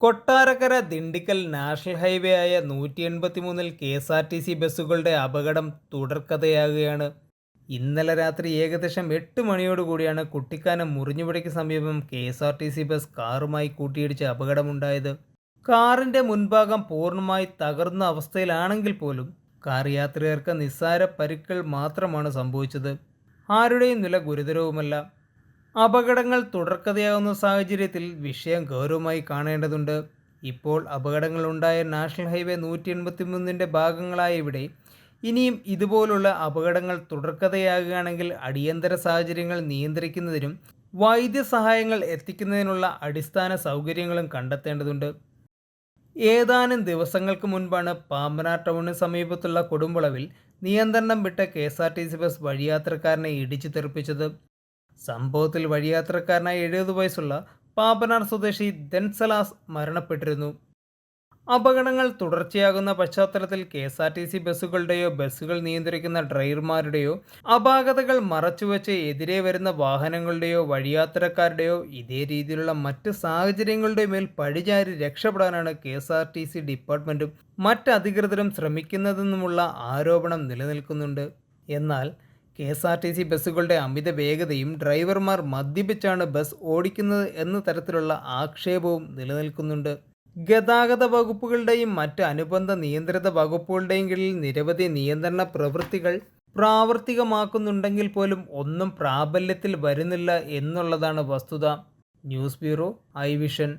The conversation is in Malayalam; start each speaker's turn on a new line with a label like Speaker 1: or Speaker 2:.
Speaker 1: കൊട്ടാരക്കര ദിണ്ടിക്കൽ നാഷണൽ ഹൈവേ ആയ നൂറ്റി എൺപത്തി മൂന്നിൽ K S R T C ബസ്സുകളുടെ അപകടം തുടർക്കഥയാകുകയാണ്. ഇന്നലെ രാത്രി ഏകദേശം എട്ട് മണിയോടുകൂടിയാണ് കുട്ടിക്കാനം മുറിഞ്ഞുപടിക്ക് സമീപം K S R T C bus കാറുമായി കൂട്ടിയിടിച്ച് അപകടമുണ്ടായത്. കാറിന്റെ മുൻഭാഗം പൂർണമായി തകർന്ന അവസ്ഥയിലാണെങ്കിൽ പോലും കാർ യാത്രികർക്ക് നിസ്സാര പരുക്കൾ മാത്രമാണ് സംഭവിച്ചത്. ആരുടെയും നില ഗുരുതരവുമല്ല. അപകടങ്ങൾ തുടർക്കഥയാകുന്ന സാഹചര്യത്തിൽ വിഷയം ഗൗരവമായി കാണേണ്ടതുണ്ട്. ഇപ്പോൾ അപകടങ്ങളുണ്ടായ നാഷണൽ ഹൈവേ നൂറ്റി എൺപത്തി മൂന്നിന്റെ ഭാഗങ്ങളായ ഇവിടെ ഇനിയും ഇതുപോലുള്ള അപകടങ്ങൾ തുടർക്കഥയാകുകയാണെങ്കിൽ അടിയന്തര സാഹചര്യങ്ങൾ നിയന്ത്രിക്കുന്നതിനും വൈദ്യസഹായങ്ങൾ എത്തിക്കുന്നതിനുള്ള അടിസ്ഥാന സൗകര്യങ്ങളും കണ്ടെത്തേണ്ടതുണ്ട്. ഏതാനും ദിവസങ്ങൾക്ക് മുൻപാണ് പാമ്പന ടൗണിന് സമീപത്തുള്ള കൊടുമ്പളവിൽ നിയന്ത്രണം വിട്ട K S R T C bus വഴിയാത്രക്കാരനെ ഇടിച്ചു തെറിപ്പിച്ചത്. സംഭവത്തിൽ വഴിയാത്രക്കാരനായ എഴുപത് വയസ്സുള്ള പാപ്പനാർ സ്വദേശി ദൻസലാസ് മരണപ്പെട്ടിരുന്നു. അപകടങ്ങൾ തുടർച്ചയാകുന്ന പശ്ചാത്തലത്തിൽ K S R T C ബസ്സുകളുടെയോ ബസ്സുകൾ നിയന്ത്രിക്കുന്ന ഡ്രൈവർമാരുടെയോ അപാകതകൾ മറച്ചുവെച്ച് എതിരെ വരുന്ന വാഹനങ്ങളുടെയോ വഴിയാത്രക്കാരുടെയോ ഇതേ രീതിയിലുള്ള മറ്റ് സാഹചര്യങ്ങളുടെ മേൽ പഴിചാരി രക്ഷപ്പെടാനാണ് K S R T C ഡിപ്പാർട്ട്മെന്റും മറ്റധികൃതരും ശ്രമിക്കുന്നതെന്നുമുള്ള ആരോപണം നിലനിൽക്കുന്നുണ്ട്. എന്നാൽ K S R T C ബസ്സുകളുടെ അമിത വേഗതയും ഡ്രൈവർമാർ മദ്യപിച്ചാണ് ബസ് ഓടിക്കുന്നത് എന്ന തരത്തിലുള്ള ആക്ഷേപവും നിലനിൽക്കുന്നുണ്ട്. ഗതാഗത വകുപ്പുകളുടെയും മറ്റ് അനുബന്ധ നിയന്ത്രിത വകുപ്പുകളുടെയും കീഴിൽ നിരവധി നിയന്ത്രണ പ്രവൃത്തികൾ പ്രാവർത്തികമാക്കുന്നുണ്ടെങ്കിൽ പോലും ഒന്നും പ്രാബല്യത്തിൽ വരുന്നില്ല എന്നുള്ളതാണ് വസ്തുത. News bureau I vision.